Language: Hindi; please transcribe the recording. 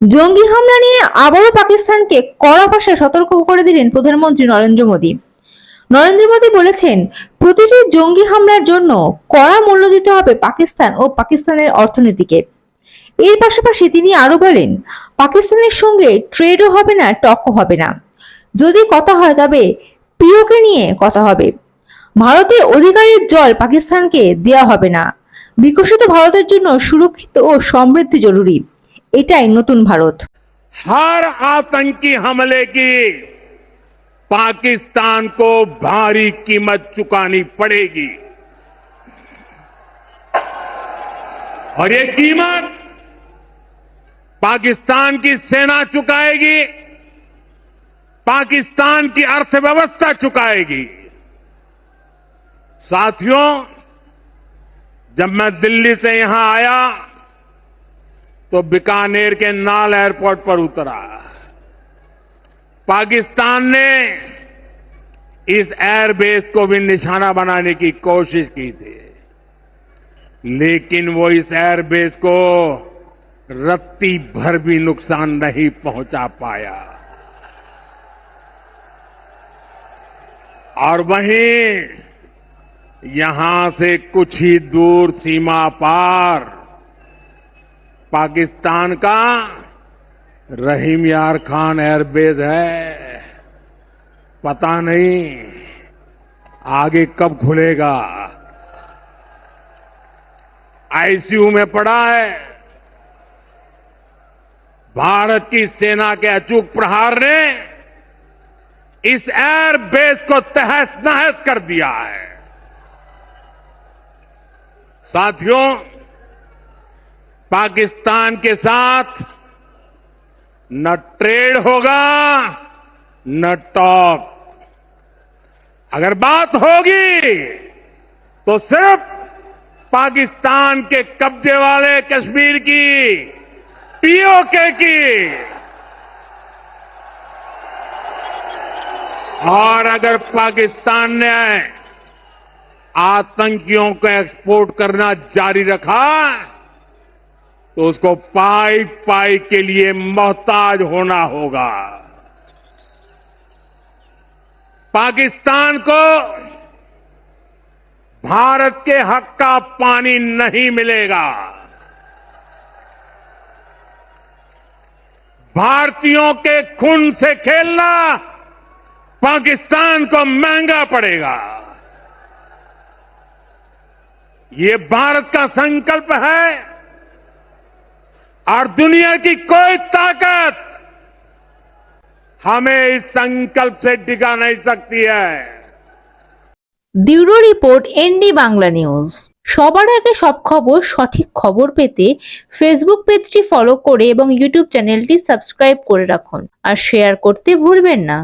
জঙ্গি হামলা নিয়ে আবারও পাকিস্তানকে কড়া ভাষায় সতর্ক করে দিলেন প্রধানমন্ত্রী নরেন্দ্র মোদী। নরেন্দ্র মোদী বলেছেন, প্রতিটি জঙ্গি হামলার জন্য কড়া মূল্য দিতে হবে পাকিস্তান ও পাকিস্তানের অর্থনীতিকে। এর পাশাপাশি তিনি আরও বলেন, পাকিস্তানের সঙ্গে ট্রেডও হবে না টকও হবে না। যদি কথা হয় তবে পিওকে নিয়ে কথা হবে। ভারতের অধিকারের জল পাকিস্তানকে দেওয়া হবে না। বিকশিত ভারতের জন্য সুরক্ষিত ও সমৃদ্ধি জরুরি। এটাই নতুন ভারত हर आतंकी हमले की पाकिस्तान को भारी कीमत चुकानी पड़ेगी और ये कीमत पाकिस्तान की सेना चुकाएगी पाकिस्तान की अर्थव्यवस्था चुकाएगी साथियों जब मैं दिल्ली से यहां आया तो बीकानेर के नाल एयरपोर्ट पर उतरा। पाकिस्तान ने इस एयरबेस को भी निशाना बनाने की कोशिश की थी। लेकिन वो इस एयरबेस को रत्ती भर भी नुकसान नहीं पहुँचा पाया। और वहीं यहाँ से कुछ ही दूर सीमा पार पाकिस्तान का रहीम यार खान एयरबेस है। पता नहीं आगे कब खुलेगा। आईसीयू में पड़ा है। भारत की सेना के अचूक प्रहार ने इस एयरबेस को तहस नहस कर दिया है। साथियों पाकिस्तान के साथ न ट्रेड होगा, न टॉक अगर बात होगी तो सिर्फ़ पाकिस्तान के कब्जे वाले कश्मीर की पीओके की। और अगर पाकिस्तान ने आतंकियों को एक्सपोर्ट करना जारी रखा तो उसको पाई पाई के लिए मोहताज होना होगा। पाकिस्तान को भारत के हक का पानी नहीं मिलेगा। भारतीयों के खून से खेलना पाकिस्तान को महँगा पड़ेगा। ये भारत का संकल्प है। और दुनिया की कोई ताकत हमें इस संकल्प से टिका नहीं सकती है bureau report ND Bangla news সবার আগে সব খবর সঠিক খবর পেতে ফেসবুক পেজটি ফলো করে এবং ইউটিউব চ্যানেলটি সাবস্ক্রাইব করে রাখুন আর শেয়ার করতে ভুলবেন না